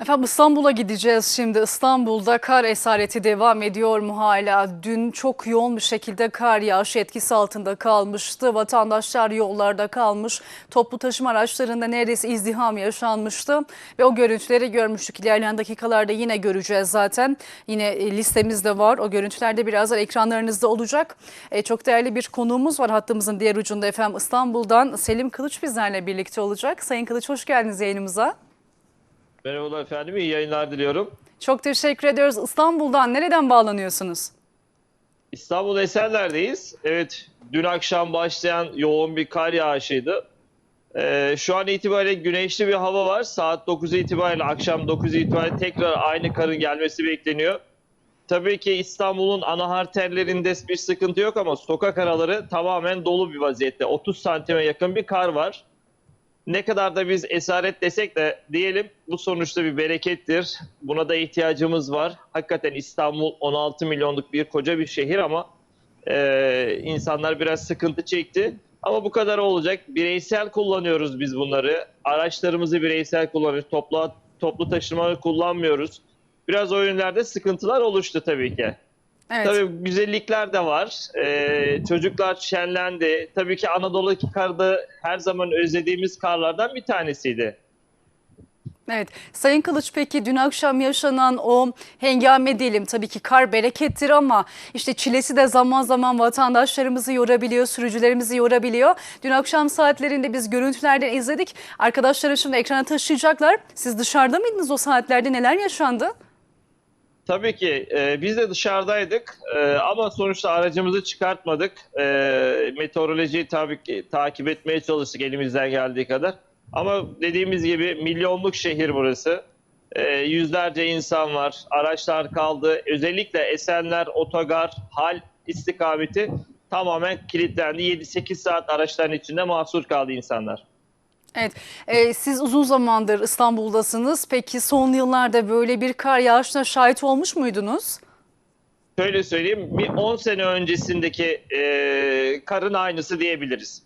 Efendim İstanbul'a gideceğiz şimdi. İstanbul'da kar esareti devam ediyor mu hala? Dün çok yoğun bir şekilde kar yağışı etkisi altında kalmıştı. Vatandaşlar yollarda kalmış. Toplu taşıma araçlarında neredeyse izdiham yaşanmıştı. Ve o görüntüleri görmüştük. İlerleyen dakikalarda yine göreceğiz zaten. Yine e, listemizde var. O görüntüler de birazdan ekranlarınızda olacak. E, çok değerli bir konuğumuz var hattımızın diğer ucunda efendim. İstanbul'dan Selim Kılıç bizlerle birlikte olacak. Sayın Kılıç hoş geldiniz yayınımıza. Merhabalar efendim, iyi yayınlar diliyorum. Çok teşekkür ediyoruz. İstanbul'dan nereden bağlanıyorsunuz? İstanbul Esenler'deyiz. Evet, dün akşam başlayan yoğun bir kar yağışıydı. Ee, şu an itibariyle güneşli bir hava var. Saat 9 itibariyle, akşam 9 itibariyle tekrar aynı karın gelmesi bekleniyor. Tabii ki İstanbul'un ana arterlerinde bir sıkıntı yok ama sokak araları tamamen dolu bir vaziyette. 30 santime yakın bir kar var. Ne kadar da biz esaret desek de diyelim bu sonuçta bir berekettir. Buna da ihtiyacımız var. Hakikaten İstanbul 16 milyonluk bir koca bir şehir ama e, insanlar biraz sıkıntı çekti. Ama bu kadar olacak. Bireysel kullanıyoruz biz bunları. Araçlarımızı bireysel kullanıyoruz. Toplu, toplu taşımaları kullanmıyoruz. Biraz o yönlerde sıkıntılar oluştu tabii ki. Evet. Tabii güzellikler de var. Ee, çocuklar şenlendi. Tabii ki Anadolu'daki kar da her zaman özlediğimiz karlardan bir tanesiydi. Evet. Sayın Kılıç peki dün akşam yaşanan o hengame diyelim tabii ki kar berekettir ama işte çilesi de zaman zaman vatandaşlarımızı yorabiliyor, sürücülerimizi yorabiliyor. Dün akşam saatlerinde biz görüntülerden izledik. Arkadaşlarım şimdi ekrana taşıyacaklar. Siz dışarıda mıydınız o saatlerde neler yaşandı? Tabii ki e, biz de dışarıdaydık E, ama sonuçta aracımızı çıkartmadık. E, meteorolojiyi tabii ki takip etmeye çalıştık elimizden geldiği kadar. Ama dediğimiz gibi milyonluk şehir burası. E, yüzlerce insan var, araçlar kaldı. Özellikle Esenler, Otogar, Hal istikameti tamamen kilitlendi. 7-8 saat araçların içinde mahsur kaldı insanlar. Evet, e, siz uzun zamandır İstanbul'dasınız. Peki son yıllarda böyle bir kar yağışına şahit olmuş muydunuz? Şöyle söyleyeyim, bir 10 sene öncesindeki e, karın aynısı diyebiliriz.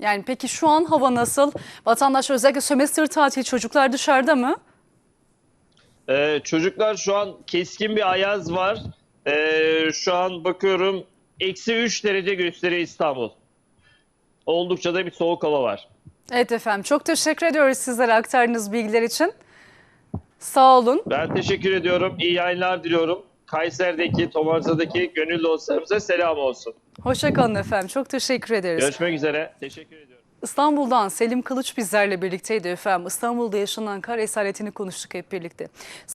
Yani peki şu an hava nasıl? Vatandaş özellikle sömestr tatili çocuklar dışarıda mı? Ee, çocuklar şu an keskin bir ayaz var. Ee, şu an bakıyorum eksi 3 derece gösteriyor İstanbul. Oldukça da bir soğuk hava var. Evet efendim çok teşekkür ediyoruz sizlere aktardığınız bilgiler için. Sağ olun. Ben teşekkür ediyorum. İyi yayınlar diliyorum. Kayseri'deki, Tomarza'daki gönül dostlarımıza selam olsun. Hoşçakalın efendim. Çok teşekkür ederiz. Görüşmek üzere. Teşekkür ediyorum. İstanbul'dan Selim Kılıç bizlerle birlikteydi efendim. İstanbul'da yaşanan kar esaretini konuştuk hep birlikte.